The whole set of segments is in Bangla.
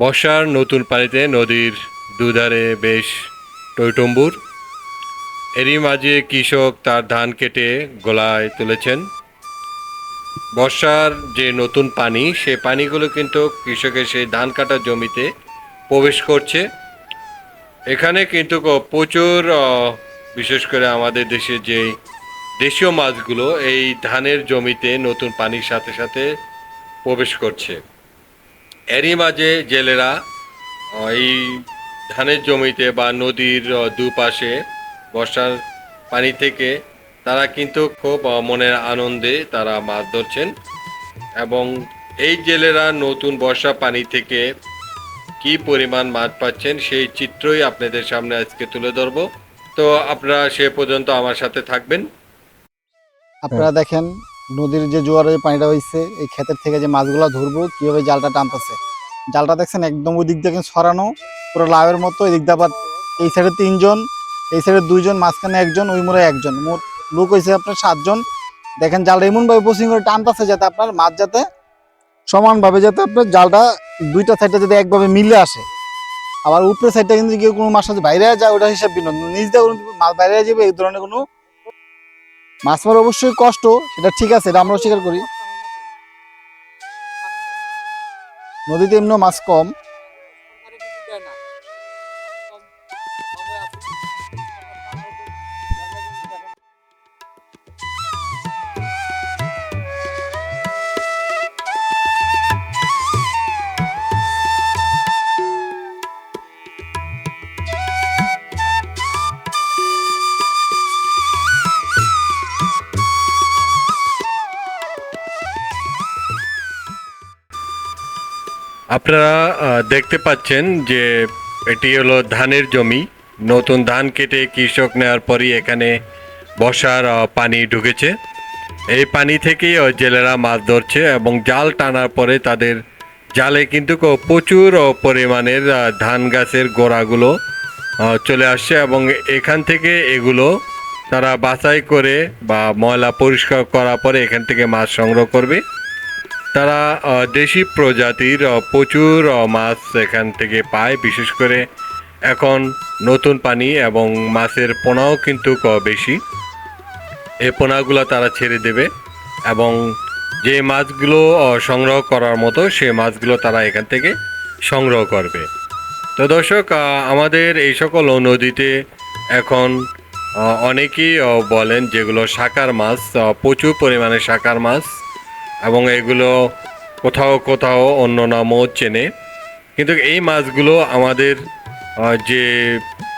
বর্ষার নতুন পানিতে নদীর দুধারে বেশ টইটম্বুর। এরই মাঝে কৃষক তার ধান কেটে গলায় তুলেছেন। বর্ষার যে নতুন পানি, সে পানিগুলো কিন্তু কৃষকের সেই ধান কাটা জমিতে প্রবেশ করছে। এখানে কিন্তু প্রচুর বিশেষ করে আমাদের দেশে যে দেশীয় মাছগুলো, এই ধানের জমিতে নতুন পানির সাথে সাথে প্রবেশ করছে। এরই মাঝে জেলেরা এই ধানের জমিতে বা নদীর দুপাশে বর্ষার পানি থেকে তারা কিন্তু খুব মনের আনন্দে তারা মাছ ধরছেন এবং এই জেলেরা নতুন বর্ষা পানি থেকে কি পরিমাণ মাছ পাচ্ছেন সেই চিত্রই আপনাদের সামনে আজকে তুলে ধরবো। তো আপনারা সে পর্যন্ত আমার সাথে থাকবেন। আপনারা দেখেন নদীর যে জোয়ারে যে পানিটা হয়েছে এই ক্ষেতের থেকে যে মাছগুলো ধরবো, কীভাবে জালটা টানতেছে। জালটা দেখছেন একদম ওই দিক থেকে সরানো, পুরো লাভের মতো এই দিক দিয়ে আবার এই সাইডে তিনজন, এই সাইডে দুইজন, মাঝখানে একজন, ওই মোড়ে একজন। মোট লোক হয়েছে আপনার সাতজন। দেখেন জালটা এমনভাবে পোসিং করে টানতেছে যাতে আপনার মাছ যাতে সমানভাবে যাতে আপনার জালটা দুইটা সাইডটা যাতে একভাবে মিলে আসে। আবার উপরের সাইডটা কিন্তু কেউ কোনো মাছ বাইরে যায় ওটা হিসাব ভিন্ন। নিজ দিয়ে মাছ বাইরে যাবে এই ধরনের কোনো মাছ মারা অবশ্যই কষ্ট সেটা ঠিক আছে, এটা আমরাও স্বীকার করি। নদীতে এমনিও মাছ কম। আপনারা দেখতে পাচ্ছেন যে এটি হলো ধানের জমি। নতুন ধান কেটে কৃষক নেওয়ার পরই এখানে বর্ষার পানি ঢুকেছে। এই পানি থেকেই জেলেরা মাছ ধরছে এবং জাল টানার পরে তাদের জালে কিন্তু প্রচুর পরিমাণের ধান গাছের গোড়াগুলো চলে আসছে এবং এখান থেকে এগুলো তারা বাছাই করে বা ময়লা পরিষ্কার করার পরে এখান থেকে মাছ সংগ্রহ করবে। তারা দেশি প্রজাতির প্রচুর মাছ এখান থেকে পায়। বিশেষ করে এখন নতুন পানি এবং মাছের পোনাও কিন্তু বেশি। এই পোনাগুলো তারা ছেড়ে দেবে এবং যে মাছগুলো সংগ্রহ করার মতো, সে মাছগুলো তারা এখান থেকে সংগ্রহ করবে। তো দর্শক আমাদের এই সকল নদীতে এখন অনেকেই বলেন যেগুলো শাকার মাছ প্রচুর পরিমাণে শাকার মাছ এবং এগুলো কোথাও কোথাও অন্য নামও চেনে। কিন্তু এই মাছগুলো আমাদের যে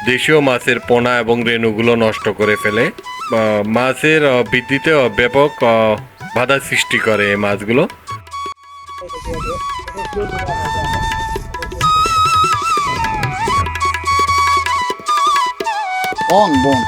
দেশীয় মাছের পোনা এবং রেণুগুলো নষ্ট করে ফেলে মাছের বৃদ্ধিতে ব্যাপক বাধা সৃষ্টি করে এই মাছগুলো। বন বন।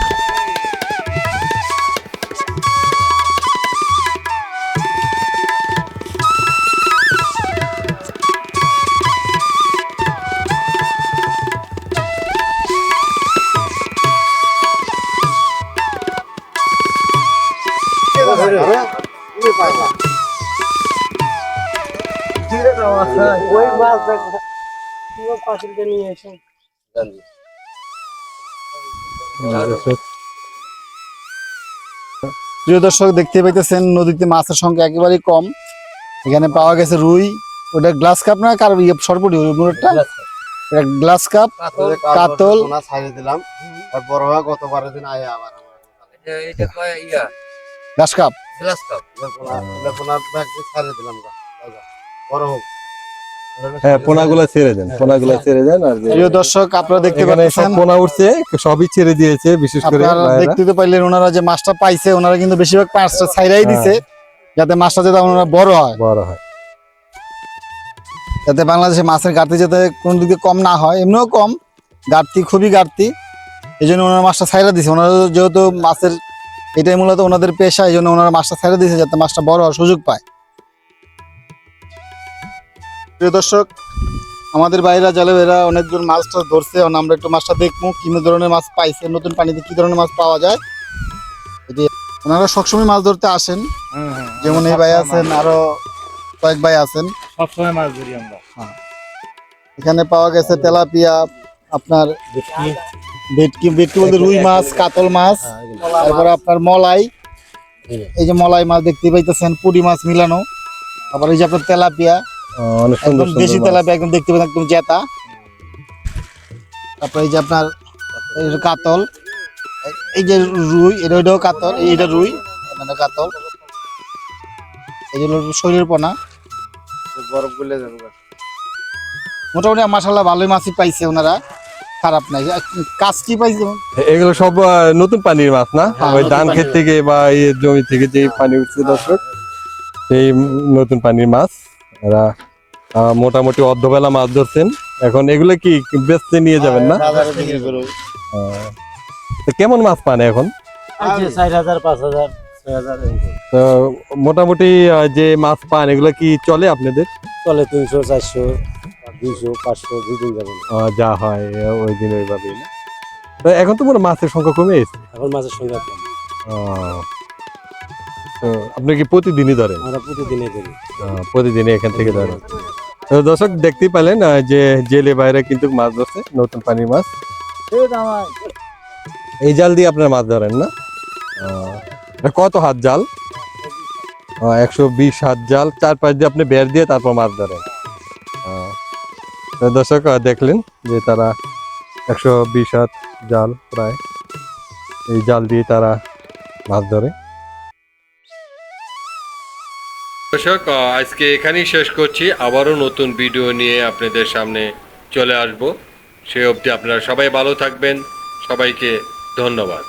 ওই মাছ দেখো। পুরো পাখিটা নিয়ে এসে। প্রিয় দর্শক দেখতে পাইতেছেন নদীতে মাছের সংখ্যা একেবারেই কম। এখানে পাওয়া গেছে রুই ওটা গ্লাস কাপ না কার ইয়ে সরপটি মুরটা এটা গ্লাস কাপ কাতল। সোনা ছাড়িয়ে দিলাম। আর বড় হওয়া গত বারো দিন আয় আবার এটা- কয় ইয়া। Glass cup. Glass cup. লেপনা লেপনার ব্যাগ ছাড়িয়ে দিলাম গা। বড় হোক। হ্যাঁ পোনাগুলো ছেড়ে দেন পোনাগুলো ছেড়ে দেন আর প্রিয় দর্শক আপনারা দেখতে এখানে সব পোনা উঠছে সবই ছেড়ে দিয়েছে বিশেষ করে আপনারা দেখতে তো পাইলেন ওনারা যে মাছটা পাইছে ওনারা কিন্তু বেশিরভাগ মাছটা ছাইরাই দিছে যাতে মাছটা যাতে ওনারা বড় হয়। বড় হয়। যাতে বাংলাদেশে মাছের ঘাটতি যাতে কোনো দিকে কম না হয় এমনিও কম ঘাটতি খুবই ঘাটতি। এই জন্য ওনারা মাছটা ছাইরা দিছে। ওনারা যেহেতু মাছের এটাই মূলত ওনাদের পেশা এই জন্য ওনারা মাছটা ছাইরা দিছে যাতে মাছটা বড় হওয়ার সুযোগ পায়। প্রিয় দর্শক আমাদের বাইরা জালে এরা অনেকজন মাছটা ধরছে এখন আমরা একটু মাছটা দেখব কি ধরনের মাছ পাইছে নতুন পানিতে কি ধরনের মাছ পাওয়া যায়। ওনারা সবসময় মাছ ধরতে আসেন যেমন এই ভাই আছেন আরও কয়েক ভাই আছেন। সবসময় মাছ ধরি আমরা। এখানে পাওয়া গেছে তেলাপিয়া আপনার ভেটকি। ভেটকি বলতে রুই মাছ কাতল মাছ তারপরে আপনার মলাই। এই যে মলাই মাছ দেখতে পাইতেছেন পুঁটি মাছ মিলানো। আবার এই যে আপনার তেলাপিয়া অনেক সুন্দর দেশি সুন্দর তেলাপিয়া একদম দেখতে পাচ্ছেন একদম জেতা। তারপরে এই যে আপনার কাতল। এই- যে রুই এটা ওইটাও কাতল এইটা রুই এটা কাতল। এই যে হলো পোনা। বরফ গুলে যাব। মোটামুটি মাসাল্লাহ ভালোই মাছই পাইছে ওনারা। খারাপ নাই। কাজ কি পাইছে? এগুলো সব নতুন পানির মাছ না? হ্যাঁ, ওই ধান ক্ষেত পানির। থেকে বা এই জমি থেকে যে পানি উঠছে দর্শক সেই নতুন পানির মাছ। মোটামুটি অর্ধবেলা মাছ ধরছেন। এখন এগুলো কি বেচতে নিয়ে যাবেন না? কেমন মাছ পান এখন। তো মোটামুটি যে মাছ পান এগুলো কি চলে আপনাদের? চলে তিনশো চারশো দুইশো পাঁচশো দুদিন যাবেন যা হয় ওই দিন ওইভাবেই না? তো এখন তো মনে মাছের সংখ্যা কমে এখন মাছের সংখ্যা কম। আপনি কি প্রতিদিনই ধরেন? আমরা প্রতিদিনে করি। আহ, প্রতিদিনই এখান থেকে ধরেন। তো দর্শক দেখতেই পেলেন আহ, যে জেলে বাইরে কিন্তু মাছ ধরছে নতুন পানির মাছ। এই জাল দিয়ে আপনার মাছ ধরেন না? আহ, এটা কত হাত জাল? একশো বিশ হাত জাল চার পাঁচ দিয়ে আপনি বের দিয়ে তারপর মাছ ধরেন। আহ, তো দর্শক আহ, দেখলেন যে তারা একশো বিশ হাত জাল প্রায় এই জাল দিয়ে তারা মাছ ধরে। দর্শক আজকে এখানেই শেষ করছি। আবারও নতুন ভিডিও নিয়ে আপনাদের সামনে চলে আসব। সে অবধি আপনারা সবাই ভালো থাকবেন। সবাইকে ধন্যবাদ।